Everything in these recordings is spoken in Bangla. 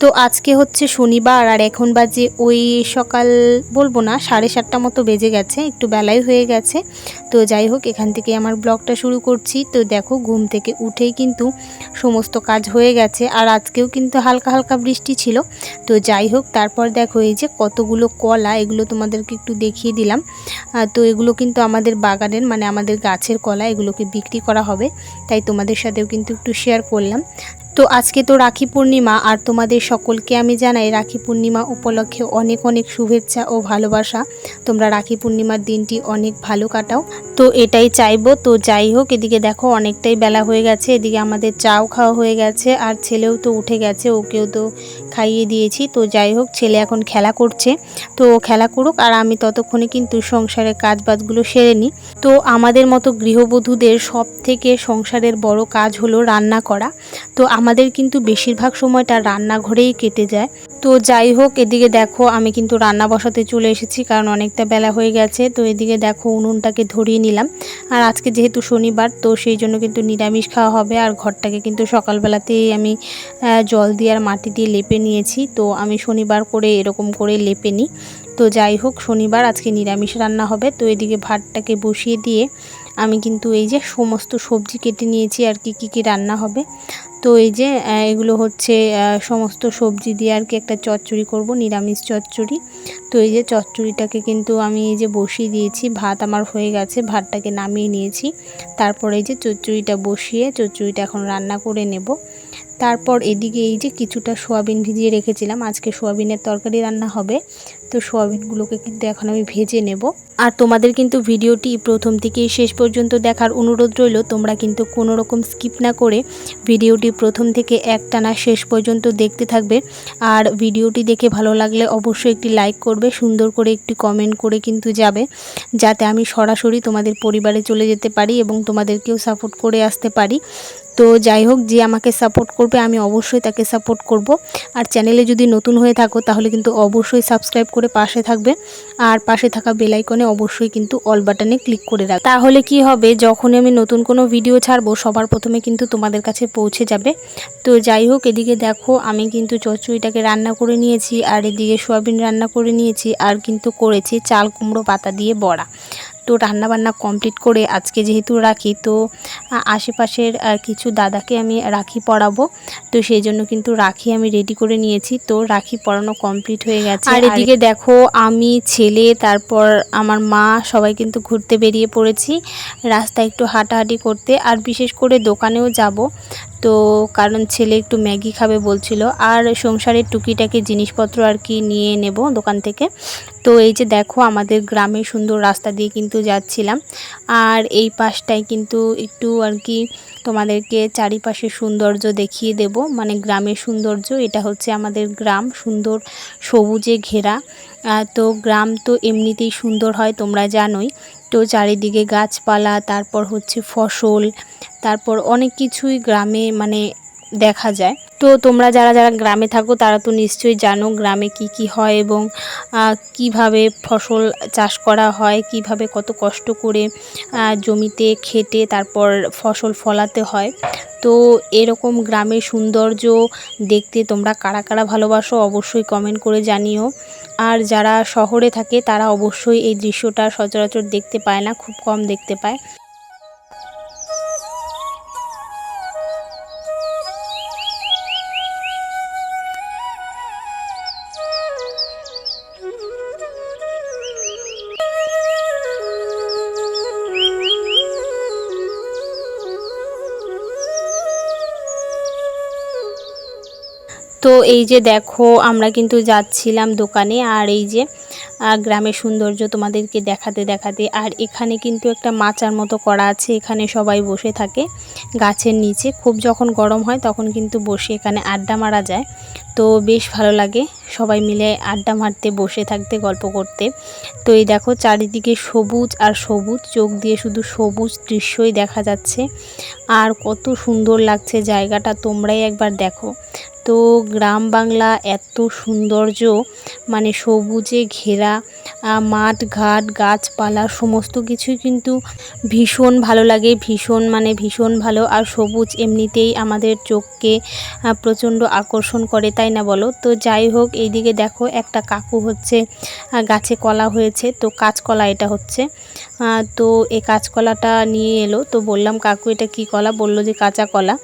তো আজকে হচ্ছে শনিবার আর এখন বাজে ওই সকাল বলব না, সাড়ে সাতটা মতো বেজে গেছে, একটু বেলায় হয়ে গেছে। তো যাই হোক, এখান থেকে আমার ব্লগটা শুরু করছি। তো দেখো, ঘুম থেকে উঠেই কিন্তু সমস্ত কাজ হয়ে গেছে। আর আজকেও কিন্তু হালকা হালকা বৃষ্টি ছিল। তো যাই হোক, তারপর দেখো এই যে কতগুলো কলা, এগুলো তোমাদেরকে একটু দেখিয়ে দিলাম। তো এগুলো কিন্তু আমাদের বাগানের মানে আমাদের গাছের কলা, এগুলোকে বিক্রি করা হবে। তাই তোমাদের সাথেও কিন্তু একটু শেয়ার করলাম। তো আজকে তো রাখি পূর্ণিমা, আর তোমাদের সকলকে আমি জানাই রাখি পূর্ণিমা উপলক্ষে অনেক অনেক শুভেচ্ছা ও ভালোবাসা। তোমরা রাখি পূর্ণিমার দিনটি অনেক ভালো কাটাও। তো এটাই চাইব। তো যাই হোক, এদিকে দেখো অনেকটাই বেলা হয়ে গেছে। এদিকে আমাদের চাও খাওয়া হয়ে গেছে, আর ছেলেও তো উঠে গেছে, ওকেও তো খাইয়ে দিয়েছি। তো যাই হোক, ছেলে এখন খেলা করছে। তো খেলা করুক আর আমি ততক্ষণে কিন্তু সংসারের কাজ বাজগুলো সেরে নিই। তো আমাদের মতো গৃহবধূদের সব থেকে সংসারের বড় কাজ হলো রান্না করা। তো আমাদের কিন্তু বেশিরভাগ সময়টা রান্নাঘরেই কেটে যায়। তো যাই হোক, এদিকে দেখো আমি কিন্তু রান্না বসাতে চলে এসেছি, কারণ অনেকটা বেলা হয়ে গেছে। তো এদিকে দেখো উনুনটাকে ধরিয়ে নিলাম। আর আজকে যেহেতু শনিবার, তো সেই জন্য কিন্তু নিরামিষ খাওয়া হবে। আর ঘরটাকে কিন্তু সকালবেলাতেই আমি জল দিয়ে আর মাটি দিয়ে লেপে নিয়েছি। তো আমি শনিবার করে এরকম করে লেপে নিই। তো যাই হোক, শনিবার আজকে নিরামিষ রান্না হবে। তো এদিকে ভাতটাকে বসিয়ে দিয়ে আমি কিন্তু এই যে সমস্ত সবজি কেটে নিয়েছি, আর কি কী কী রান্না হবে। তো এই যে এগুলো হচ্ছে সমস্ত সবজি দিয়ে আর কি একটা চচ্চড়ি করব, নিরামিষ চচ্চড়ি। তো এই যে চচ্চড়িটাকে কিন্তু আমি এই যে বসিয়ে দিয়েছি, ভাত আমার হয়ে গেছে, ভাতটাকে নামিয়ে নিয়েছি। তারপরে এই যে চচ্চড়িটা বসিয়ে, চচ্চড়িটা এখন রান্না করে নেব। তারপর এদিকে এই যে কিছুটা সোয়াবিন ভিজিয়ে রেখেছিলাম, আজকে সোয়াবিনের তরকারি রান্না হবে। তো সোয়াবিনগুলোকে কিন্তু এখন আমি ভেজে নেব। আর তোমাদের কিন্তু ভিডিওটি প্রথম থেকে শেষ পর্যন্ত দেখার অনুরোধ রইল, তোমরা কিন্তু কোনো রকম স্কিপ না করে ভিডিওটি প্রথম থেকে একটানা শেষ পর্যন্ত দেখতে থাকবে। আর ভিডিওটি দেখে ভালো লাগলে অবশ্যই একটি লাইক করবে, সুন্দর করে একটি কমেন্ট করে কিন্তু যাবে, যাতে আমি সরাসরি তোমাদের পরিবারে চলে যেতে পারি এবং তোমাদেরকেও সাপোর্ট করে আসতে পারি। তো যাই হোক, যে আমাকে সাপোর্ট করবে, আমি অবশ্যই তাকে সাপোর্ট করব। আর চ্যানেলে যদি নতুন হয়ে থাকো, তাহলে কিন্তু অবশ্যই সাবস্ক্রাইব করে পাশে থাকবে। আর পাশে থাকা বেল আইকনে অবশ্যই কিন্তু অল বাটনে ক্লিক করে রাখ তাহলে কি হবে, যখনই আমি নতুন কোনো ভিডিও ছাড়বো, সবার প্রথমে কিন্তু তোমাদের কাছে পৌঁছে যাবে। তো যাই হোক, এদিকে দেখো, আমি কিন্তু চচ্চড়িটাকে রান্না করে নিয়েছি, আর এদিকে সোয়াবিন রান্না করে নিয়েছি, আর কিন্তু করেছি চাল কুমড়ো পাতা দিয়ে বড়া। তো রান্না বান্না কমপ্লিট করে আজকে যেহেতু রাখি তো আশেপাশের কিছু দাদাকে আমি রাখি পরাবো। তো সেই জন্য কিন্তু রাখি আমি রেডি করে নিয়েছি। তো রাখি পরানো কমপ্লিট হয়ে গেছে। আর এদিকে দেখো আমি ছেলে তারপর আমার মা সবাই কিন্তু ঘুরতে বেরিয়ে পড়েছি। রাস্তায় একটু হাঁটাহাঁটি করতে। আর বিশেষ করে দোকানেও যাব। তো কারণ ছেলে একটু ম্যাগি খাবে বলছিল। আর সংসারের টুকিটাকি জিনিসপত্র আর কি নিয়ে নেব দোকান থেকে। তো এই যে দেখো আমাদের গ্রামে সুন্দর রাস্তা দিয়ে কিন্তু যাচ্ছিলাম। আর এই পাশটায় কিন্তু একটু আর কি তোমাদেরকে চারিপাশে সৌন্দর্য দেখিয়ে দেব। মানে গ্রামের সৌন্দর্য, এটা হচ্ছে আমাদের গ্রাম, সুন্দর সবুজে ঘেরা। তো গ্রাম তো এমনিতেই সুন্দর হয়, তোমরা জানোই। তো চারিদিকে গাছপালা, তারপর হচ্ছে ফসল তারপর অনেক কিছুই গ্রামে মানে দেখা যায়। তো তোমরা যারা যারা গ্রামে থাকো, তারা তো নিশ্চয়ই জানো গ্রামে কি কি হয় এবং কীভাবে ফসল চাষ করা হয়, কীভাবে কত কষ্ট করে জমিতে খেটে তারপর ফসল ফলাতে হয়। তো এরকম গ্রামের সৌন্দর্য দেখতে তোমরা কারা কারা ভালোবাসো অবশ্যই কমেন্ট করে জানিও। আর যারা শহরে থাকে, তারা অবশ্যই এই দৃশ্যটা সচরাচর দেখতে পায় না, খুব কম দেখতে পায়। তো এই যে দেখো, আমরা কিন্তু যাচ্ছিলাম দোকানে, আর এই যে গ্রামের সৌন্দর্য তোমাদেরকে দেখাতে দেখাতে, আর এখানে কিন্তু একটা মাচার মতো করা আছে, এখানে সবাই বসে থাকে গাছের নিচে। খুব যখন গরম হয় তখন কিন্তু বসে এখানে আড্ডা মারা যায়। তো বেশ ভালো লাগে সবাই মিলে আড্ডা মারতে, বসে থাকতে, গল্প করতে। তো এই দেখো, চারিদিকে সবুজ আর সবুজ, চোখ দিয়ে শুধু সবুজ দৃশ্যই দেখা যাচ্ছে। আর কত সুন্দর লাগছে জায়গাটা, তোমরাই একবার দেখো। তো গ্রাম বাংলা, এত সৌন্দর্য মানে সবুজে ঘেরা মাঠ, ঘাট, গাছপালা, সমস্ত কিছুই কিন্তু ভীষণ ভালো লাগে, ভীষণ মানে ভীষণ ভালো। আর সবুজ এমনিতেই আমাদের চোখকে প্রচণ্ড আকর্ষণ করে, তাই না বলো? তো যাই হোক, এইদিকে দেখো একটা কাকু হচ্ছে গাছে কলা হয়েছে। তো কাঁচকলা এটা হচ্ছে। তো এ কাঁচকলাটা নিয়ে এলো। তো বললাম, কাকু, এটা কি কলা? বলল যে, কাঁচা কলা।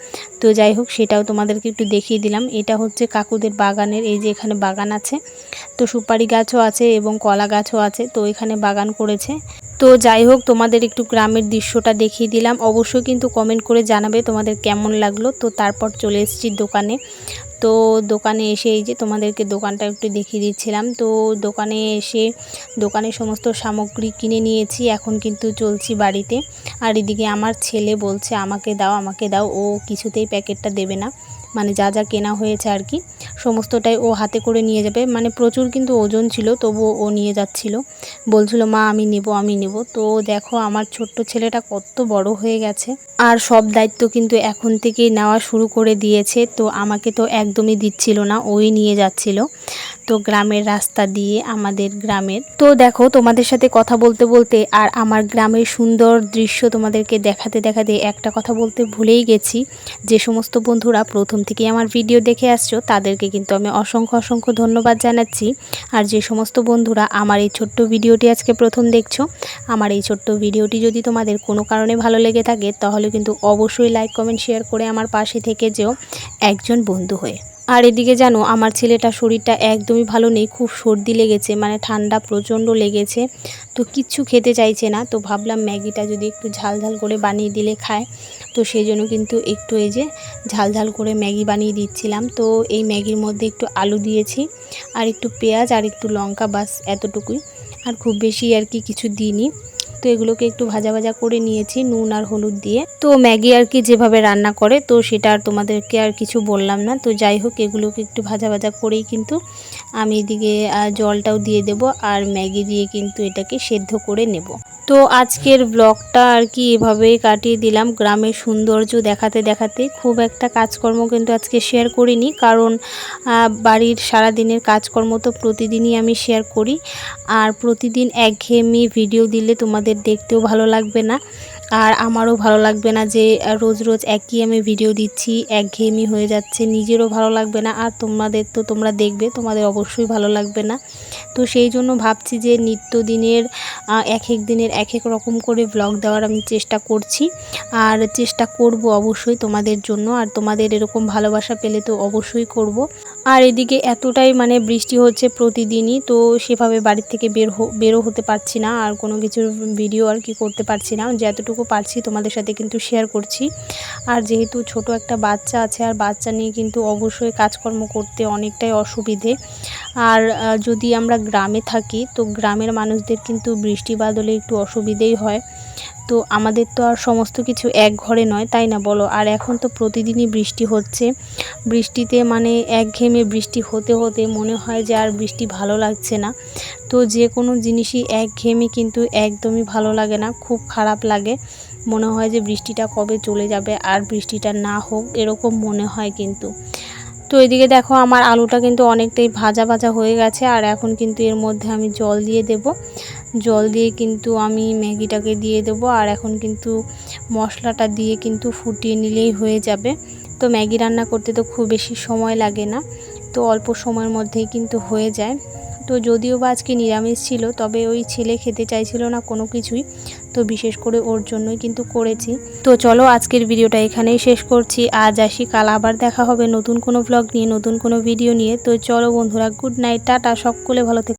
তো যাই হোক, সেটাও তোমাদেরকে একটু দেখিয়ে দিলাম। এটা হচ্ছে কাকুদের বাগানের, এই যে এখানে বাগান আছে। তো সুপারি গাছও আছে এবং কলা গাছও আছে। তো এখানে বাগান করেছে। তো যাই হোক, তোমাদের একটু গ্রামের দৃশ্যটা দেখিয়ে দিলাম। অবশ্যই কিন্তু কমেন্ট করে জানাবে তোমাদের কেমন লাগল। তো তারপর চলে এসেছি দোকানে। তো দোকানে এসে এই যে তোমাদেরকে দোকানটা একটু দেখিয়ে দিচ্ছিলাম। তো দোকানে এসে দোকানে সমস্ত সামগ্রী কিনে নিয়েছি। এখন কিন্তু চলছি বাড়িতে। আর এদিকে আমার ছেলে বলছে, আমাকে দাও আমাকে দাও। ও কিছুতেই প্যাকেটটা দেবে না। মানে যা যা কেনা হয়েছে আর কি। সমস্তটাই ও হাতে করে নিয়ে যাবে। মানে প্রচুর কিন্তু ওজন ছিল, তবুও ও নিয়ে যাচ্ছিল। বলছিল, মা, আমি নেব আমি নেব। তো দেখো, আমার ছোট্ট ছেলেটা কত বড় হয়ে গেছে। আর সব দায়িত্ব কিন্তু এখন থেকেই নেওয়া শুরু করে দিয়েছে। তো আমাকে তো একদমই দিচ্ছিল না, ওই নিয়ে যাচ্ছিল। তো গ্রামের রাস্তা দিয়ে আমাদের গ্রামের। তো দেখো, তোমাদের সাথে কথা বলতে বলতে আর আমার গ্রামের সুন্দর দৃশ্য তোমাদেরকে দেখাতে দেখাতে একটা কথা বলতে ভুলেই গেছি। যে সমস্ত বন্ধুরা প্রথম থেকে আমার ভিডিও দেখে আসছো, তাদেরকে কিন্তু আমি অসংখ্য অসংখ্য ধন্যবাদ জানাচ্ছি। আর যে সমস্ত বন্ধুরা আমার এই ছোট্ট ভিডিওটি আজকে প্রথম দেখছ, আমার এই ছোট্ট ভিডিওটি যদি তোমাদের কোনো কারণে ভালো লেগে থাকে, তাহলে কিন্তু অবশ্যই লাইক কমেন্ট শেয়ার করে আমার পাশে থেকে যেও একজন বন্ধু হয়ে। আর এদিকে জানো, আমার ছেলেটা শরীরটা একদমই ভালো নেই, খুব সর্দি লেগেছে মানে ঠান্ডা প্রচণ্ড লেগেছে, তো কিচ্ছু খেতে চাইছে না, তো ভাবলাম ম্যাগিটা যদি একটু ঝাল ঝাল করে বানিয়ে দিলে খায়, তো সেই জন্য কিন্তু একটু এই যে ঝাল ঝাল করে ম্যাগি বানিয়ে দিচ্ছিলাম, তো এই ম্যাগির মধ্যে একটু আলু দিয়েছি, আর একটু পেঁয়াজ আর একটু লঙ্কা, বাস এতটুকুই, আর খুব বেশি আর কি কিছু দিইনি তো এগুলোকে একটু ভাজা ভাজা করে নিয়েছি নুন আর হলুদ দিয়ে। তো ম্যাগি আর কি যেভাবে রান্না করে, তো সেটা আর তোমাদেরকে আর কিছু বললাম না। তো যাই হোক, এগুলোকে একটু ভাজা ভাজা করেই কিন্তু আমি এদিকে জলটাও দিয়ে দেব আর ম্যাগি দিয়ে কিন্তু এটাকে সেদ্ধ করে নেব। তো আজকের ব্লগটা আর কি এভাবেই কাটিয়ে দিলাম। গ্রামের সৌন্দর্য দেখাতে দেখাতে খুব একটা কাজকর্ম কিন্তু আজকে শেয়ার করিনি। কারণ বাড়ির সারা দিনের কাজকর্ম তো প্রতিদিনই আমি শেয়ার করি। আর প্রতিদিন একঘেয়েমি ভিডিও দিলে তোমাদের দেখতেও ভালো লাগবে না। আর আমারও ভালো লাগবে না যে রোজ রোজ একই আমি ভিডিও দিচ্ছি একঘেয়েমি হয়ে যাচ্ছে নিজেরও ভালো লাগবে না। আর তোমাদের তো তোমরা দেখবে তোমাদের অবশ্যই ভালো লাগবে না। তো সেই জন্য ভাবছি যে নিত্যদিনের আহ, এক এক দিনের এক এক রকম করে ব্লগ দেওয়ার আমি চেষ্টা করছি। আর চেষ্টা করব অবশ্যই তোমাদের জন্য। আর তোমাদের এরকম ভালোবাসা পেলে তো অবশ্যই করব। আর এদিকে এতটাই মানে বৃষ্টি হচ্ছে প্রতিদিনই, তো সেভাবে বাড়ির থেকে বের বেরো হতে পারছি না আর কোনো কিছুর ভিডিও আর কি করতে পারছি না। যতটুকু পারছি তোমাদের সাথে কিন্তু শেয়ার করছি। আর যেহেতু ছোট একটা বাচ্চা আছে, আর বাচ্চা নিয়ে কিন্তু অবশ্যই কাজকর্ম করতে অনেকটাই অসুবিধে। আর যদি আমরা গ্রামে থাকি, তো গ্রামের মানুষদের কিন্তু বৃষ্টি বাদলে একটু অসুবিধেই হয়। তো আমাদের তো আর সমস্ত কিছু এক ঘরে নয়, তাই না বলো? আর এখন তো প্রতিদিনই বৃষ্টি হচ্ছে। বৃষ্টিতে মানে একঘেয়েমে বৃষ্টি হতে হতে মনে হয় যে আর বৃষ্টি ভালো লাগছে না। তো যে কোনো জিনিসই একঘেয়েমি কিন্তু একদমই ভালো লাগে না, খুব খারাপ লাগে। মনে হয় যে বৃষ্টিটা কবে চলে যাবে আর বৃষ্টিটা না হোক, এরকম মনে হয় কিন্তু। তো এদিকে দেখো আমার আলুটা কিন্তু অনেকটাই ভাজা ভাজা হয়ে গেছে, আর এখন কিন্তু এর মধ্যে আমি জল দিয়ে দেব। জল দিয়ে কিন্তু আমি ম্যাগিটাকে দিয়ে দেবো আর এখন কিন্তু মশলাটা দিয়ে কিন্তু ফুটিয়ে নিলেই হয়ে যাবে। তো ম্যাগি রান্না করতে তো খুব বেশি সময় লাগে না, তো অল্প সময়ের মধ্যেই কিন্তু হয়ে যায়। তো যদিও বা আজকে নিরামিষ ছিল, তবে ওই ছেলে খেতে চাইছিল না কোনো কিছুই, তো বিশেষ করে ওর জন্যই কিন্তু করেছি। তো চলো আজকের ভিডিওটা এখানেই শেষ করছি, আজ আসি, কাল আবার দেখা হবে নতুন কোনো ব্লগ নিয়ে, নতুন কোনো ভিডিও নিয়ে। তো চলো বন্ধুরা গুড নাইট টাটা, সকলে ভালো থেকে।